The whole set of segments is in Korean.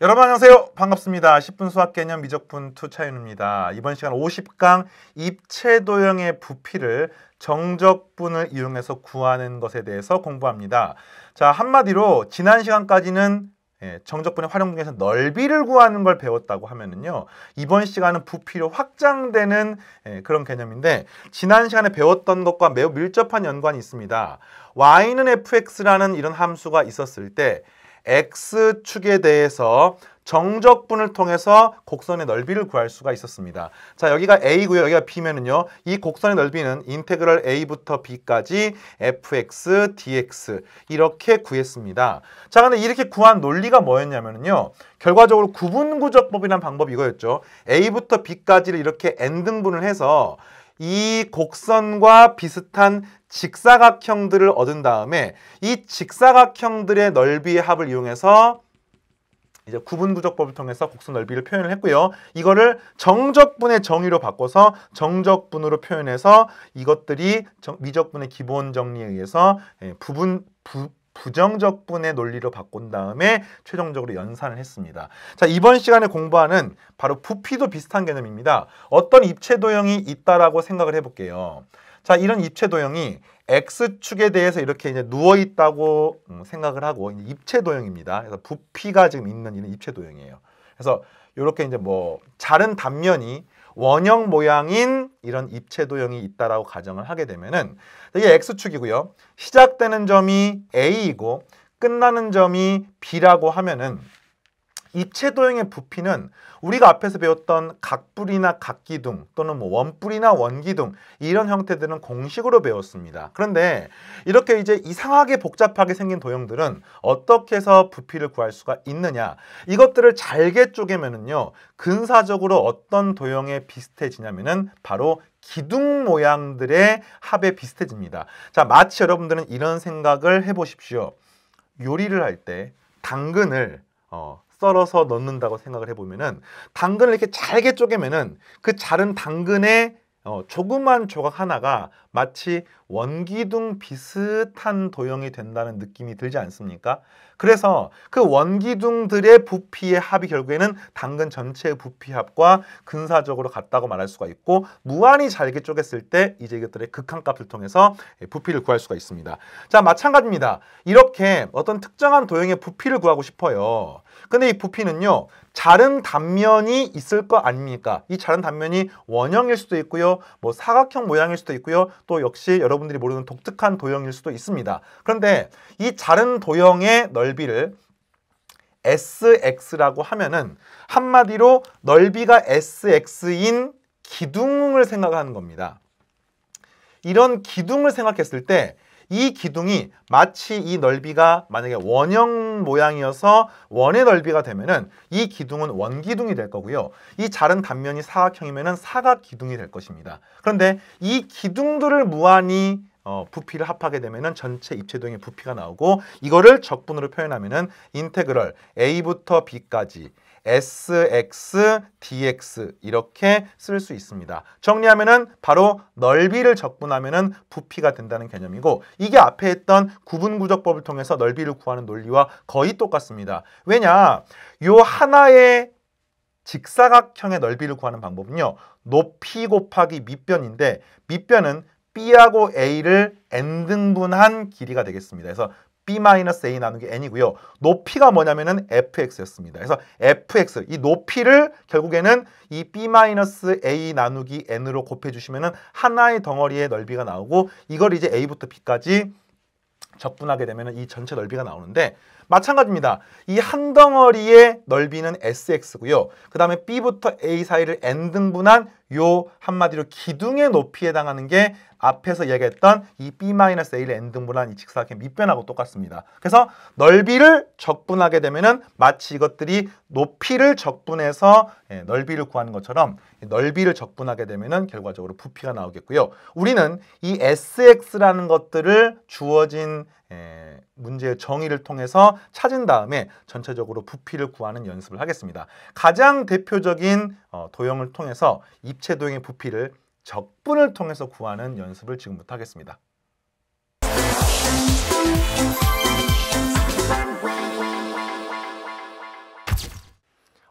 여러분 안녕하세요. 반갑습니다. 10분 수학 개념 미적분 투 차윤입니다. 이번 시간 50강 입체 도형의 부피를 정적분을 이용해서 구하는 것에 대해서 공부합니다. 자, 한마디로 지난 시간까지는 예, 정적분의 활용 중에서 넓이를 구하는 걸 배웠다고 하면은요. 이번 시간은 부피로 확장되는 예, 그런 개념인데 지난 시간에 배웠던 것과 매우 밀접한 연관이 있습니다. y는 fx라는 이런 함수가 있었을 때 x축에 대해서 정적분을 통해서 곡선의 넓이를 구할 수가 있었습니다. 자, 여기가 a고요. 여기가 b면은요. 이 곡선의 넓이는 인테그럴 a부터 b까지 fx, dx 이렇게 구했습니다. 자, 근데 이렇게 구한 논리가 뭐였냐면요. 결과적으로 구분구적법이라는 방법이 이거였죠. a부터 b까지를 이렇게 n등분을 해서 이 곡선과 비슷한 직사각형들을 얻은 다음에 이 직사각형들의 넓이의 합을 이용해서 이제 구분구적법을 통해서 곡선 넓이를 표현을 했고요. 이거를 정적분의 정의로 바꿔서 정적분으로 표현해서 이것들이 정- 미적분의 기본 정리에 의해서 예, 부분 부, 부정적분의 논리로 바꾼 다음에 최종적으로 연산을 했습니다. 자, 이번 시간에 공부하는 바로 부피도 비슷한 개념입니다. 어떤 입체 도형이 있다라고 생각을 해볼게요. 자, 이런 입체 도형이 x축에 대해서 이렇게 이제 누워 있다고 음, 생각을 하고 입체 도형입니다. 그래서 부피가 지금 있는 이런 입체 도형이에요. 그래서 이렇게 이제 뭐 자른 단면이 원형 모양인 이런 입체 도형이 있다라고 가정을 하게 되면은 이게 x축이고요. 시작되는 점이 a이고 끝나는 점이 b라고 하면은 입체 도형의 부피는 우리가 앞에서 배웠던 각불이나 각기둥 또는 뭐 원뿔이나 원기둥 이런 형태들은 공식으로 배웠습니다. 그런데 이렇게 이제 이상하게 복잡하게 생긴 도형들은 어떻게 해서 부피를 구할 수가 있느냐? 이것들을 잘게 쪼개면은요. 근사적으로 어떤 도형에 비슷해지냐면은 바로 기둥 모양들의 합에 비슷해집니다. 자, 마치 여러분들은 이런 생각을 해 보십시오. 요리를 할 때 당근을 어, 썰어서 넣는다고 생각을 해보면은 당근을 이렇게 잘게 쪼개면은 그 자른 당근의 어, 조그만 조각 하나가 마치 원기둥 비슷한 도형이 된다는 느낌이 들지 않습니까? 그래서 그 원기둥들의 부피의 합이 결국에는 당근 전체의 부피 합과 근사적으로 같다고 말할 수가 있고 무한히 잘게 쪼갰을 때 이제 이것들의 극한값을 통해서 부피를 구할 수가 있습니다. 자 마찬가지입니다. 이렇게 어떤 특정한 도형의 부피를 구하고 싶어요. 근데 이 부피는요 자른 단면이 있을 거 아닙니까? 이 자른 단면이 원형일 수도 있고요, 뭐 사각형 모양일 수도 있고요, 또 역시 여러분들이 모르는 독특한 도형일 수도 있습니다. 그런데 이 자른 도형의 넓이를 SX라고 하면은 한마디로 넓이가 SX인 기둥을 생각하는 겁니다. 이런 기둥을 생각했을 때 이 기둥이 마치 이 넓이가 만약에 원형 모양이어서 원의 넓이가 되면은 이 기둥은 원기둥이 될 거고요. 이 자른 단면이 사각형이면은 사각 기둥이 될 것입니다. 그런데 이 기둥들을 무한히 어, 부피를 합하게 되면은 전체 입체도형의 부피가 나오고 이거를 적분으로 표현하면은 인테그럴 a부터 b까지 sx dx 이렇게 쓸 수 있습니다. 정리하면은 바로 넓이를 적분하면은 부피가 된다는 개념이고 이게 앞에 했던 구분 구적법을 통해서 넓이를 구하는 논리와 거의 똑같습니다. 왜냐? 요 하나의 직사각형의 넓이를 구하는 방법은요. 높이 곱하기 밑변인데 밑변은 b하고 a를 n등분한 길이가 되겠습니다. 그래서 b-a 나누기 n이고요. 높이가 뭐냐면은 fx였습니다. 그래서 fx 이 높이를 결국에는 이 b-a 나누기 n으로 곱해 주시면은 하나의 덩어리의 넓이가 나오고 이걸 이제 a부터 b까지 적분하게 되면 이 전체 넓이가 나오는데 마찬가지입니다. 이 한 덩어리의 넓이는 sx고요. 그 다음에 b부터 a 사이를 n등분한 요 한마디로 기둥의 높이에 해당하는 게 앞에서 얘기했던 이 b-a를 n등분한 이 직사각형 밑변하고 똑같습니다. 그래서 넓이를 적분하게 되면은 마치 이것들이 높이를 적분해서 예, 넓이를 구하는 것처럼 넓이를 적분하게 되면은 결과적으로 부피가 나오겠고요. 우리는 이 sx라는 것들을 주어진 에, 문제의 정의를 통해서 찾은 다음에 전체적으로 부피를 구하는 연습을 하겠습니다. 가장 대표적인 어, 도형을 통해서 입체 도형의 부피를 적분을 통해서 구하는 연습을 지금부터 하겠습니다.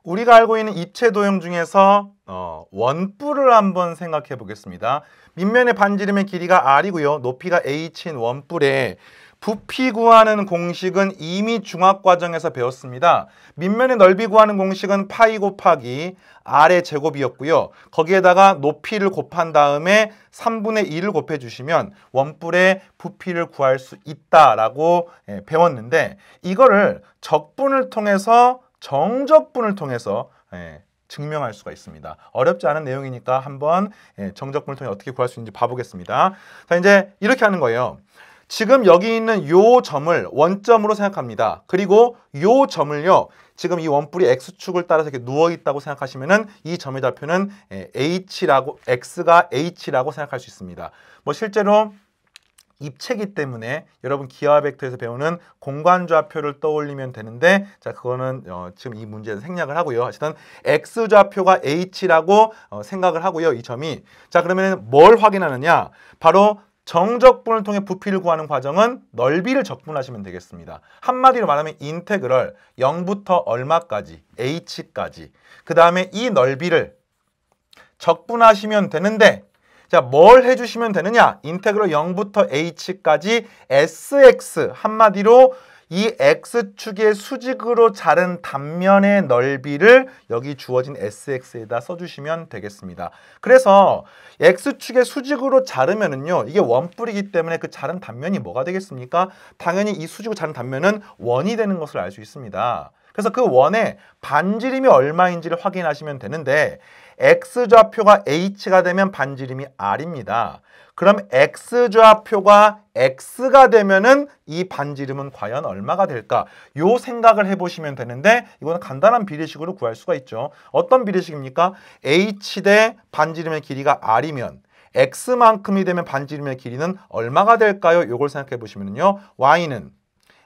우리가 알고 있는 입체 도형 중에서 어, 원뿔을 한번 생각해 보겠습니다. 밑면의 반지름의 길이가 r이고요. 높이가 h인 원뿔에 부피 구하는 공식은 이미 중학 과정에서 배웠습니다. 밑면의 넓이 구하는 공식은 파이 곱하기 r의 제곱이었고요. 거기에다가 높이를 곱한 다음에 3분의 1을 곱해 주시면 원뿔의 부피를 구할 수 있다라고 예, 배웠는데 이거를 적분을 통해서 정적분을 통해서 예, 증명할 수가 있습니다. 어렵지 않은 내용이니까 한번 예, 정적분을 통해 어떻게 구할 수 있는지 봐보겠습니다. 자 이제 이렇게 하는 거예요. 지금 여기 있는 요 점을 원점으로 생각합니다. 그리고 요 점을요. 지금 이 원뿔이 x축을 따라서 이렇게 누워 있다고 생각하시면 은 이 점의 좌표는 예, h라고 x가 h라고 생각할 수 있습니다. 뭐 실제로 입체기 때문에 여러분 기하 벡터에서 배우는 공간 좌표를 떠올리면 되는데 자 그거는 어, 지금 이 문제에서 생략을 하고요. 하여튼 x 좌표가 h라고 어, 생각을 하고요. 이 점이 자 그러면 뭘 확인하느냐? 바로 정적분을 통해 부피를 구하는 과정은 넓이를 적분하시면 되겠습니다. 한마디로 말하면 인테그럴 0부터 얼마까지 h까지 그 다음에 이 넓이를 적분하시면 되는데 자, 뭘 해주시면 되느냐? 인테그럴 0부터 h까지 sx 한마디로 이 x축의 수직으로 자른 단면의 넓이를 여기 주어진 sx에다 써주시면 되겠습니다. 그래서 x축의 수직으로 자르면은요, 이게 원뿔이기 때문에 그 자른 단면이 뭐가 되겠습니까? 당연히 이 수직으로 자른 단면은 원이 되는 것을 알 수 있습니다. 그래서 그 원의 반지름이 얼마인지를 확인하시면 되는데 x좌표가 h가 되면 반지름이 r입니다. 그럼 x좌표가 x가 되면은 이 반지름은 과연 얼마가 될까? 요 생각을 해보시면 되는데 이거는 간단한 비례식으로 구할 수가 있죠. 어떤 비례식입니까? h 대 반지름의 길이가 r이면 x만큼이 되면 반지름의 길이는 얼마가 될까요? 요걸 생각해 보시면요. y는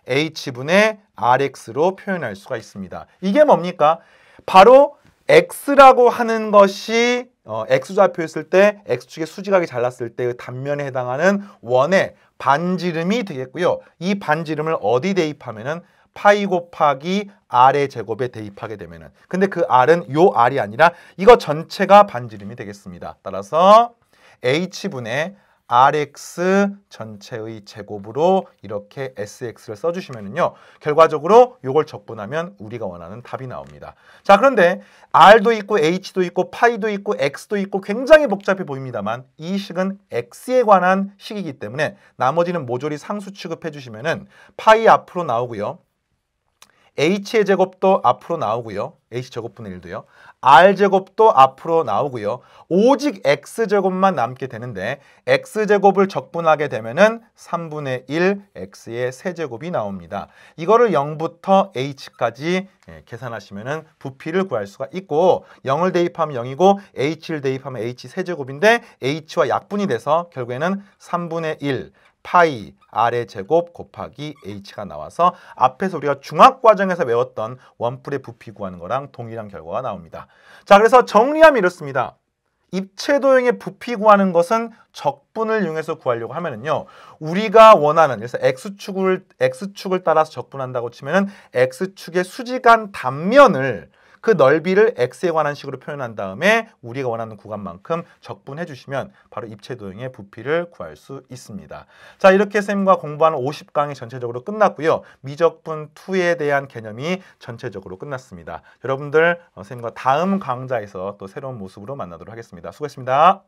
h분의 rx로 표현할 수가 있습니다. 이게 뭡니까? 바로 x라고 하는 것이 어, x좌표였을 때 x축의 수직하게 잘랐을 때 그 단면에 해당하는 원의 반지름이 되겠고요. 이 반지름을 어디 대입하면은 파이 곱하기 r의 제곱에 대입하게 되면은 근데 그 r은 요 r이 아니라 이거 전체가 반지름이 되겠습니다. 따라서 h분의 rx 전체의 제곱으로 이렇게 sx를 써주시면요. 결과적으로 이걸 적분하면 우리가 원하는 답이 나옵니다. 자 그런데 r도 있고 h도 있고 파이도 있고 x도 있고 굉장히 복잡해 보입니다만 이 식은 x에 관한 식이기 때문에 나머지는 모조리 상수 취급해 주시면은 파이 앞으로 나오고요. H의 제곱도 앞으로 나오고요. h제곱분의 1도요. r제곱도 앞으로 나오고요. 오직 x제곱만 남게 되는데 x제곱을 적분하게 되면은 3분의 1 x의 세제곱이 나옵니다. 이거를 0부터 h까지 예, 계산하시면은 부피를 구할 수가 있고 0을 대입하면 0이고 h를 대입하면 h 세제곱인데 h와 약분이 돼서 결국에는 3분의 1 파이 r의 제곱 곱하기 h가 나와서 앞에서 우리가 중학 과정에서 외웠던 원뿔의 부피 구하는 거랑 동일한 결과가 나옵니다. 자, 그래서 정리하면 이렇습니다. 입체 도형의 부피 구하는 것은 적분을 이용해서 구하려고 하면은요. 우리가 원하는 그래서 x축을 x축을 따라서 적분한다고 치면은 x축의 수직한 단면을 그 넓이를 x에 관한 식으로 표현한 다음에 우리가 원하는 구간만큼 적분해 주시면 바로 입체 도형의 부피를 구할 수 있습니다. 자 이렇게 쌤과 공부하는 50강이 전체적으로 끝났고요. 미적분 2에 대한 개념이 전체적으로 끝났습니다. 여러분들 어, 쌤과 다음 강좌에서 또 새로운 모습으로 만나도록 하겠습니다. 수고했습니다.